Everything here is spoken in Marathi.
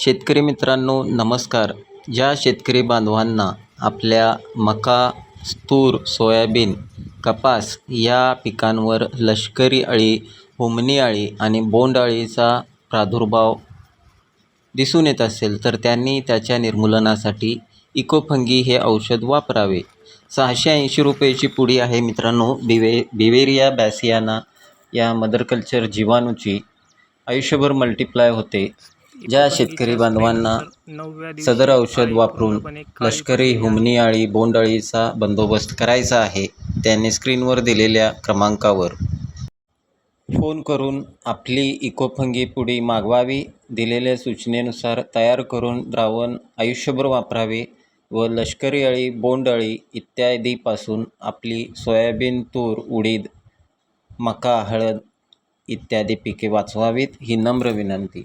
शेतकरी मित्रांनो नमस्कार. ज्या शेतकरी बांधवांना आपल्या मका तूर सोयाबीन कपास या पिकांवर लष्करी अळी हुमनी अळी आणि बोंडअळीचा प्रादुर्भाव दिसून येत असेल तर त्यांनी त्याच्या निर्मूलनासाठी इकोफंगी हे औषध वापरावे. सहाशे ऐंशी रुपयाची पुडी आहे मित्रांनो. बिवे बिवेरिया बॅसियाना या मदर कल्चर जीवाणूची आयुष्यभर मल्टिप्लाय होते. ज्या शेतकरी बांधवांना सदर औषध वापरून लष्करी हुमणी अळी बोंडअळीचा बंदोबस्त करायचा आहे त्यांनी स्क्रीनवर दिलेल्या क्रमांकावर. फोन करून आपली इकोफंगी पुडी मागवावी दिलेल्या सूचनेनुसार तयार करून द्रावण आयुष्यभर वापरावे व लष्करी अळी बोंडअळी इत्यादीपासून आपली सोयाबीन तूर उडीद मका हळद इत्यादी पिके वाचवावीत ही नम्र विनंती.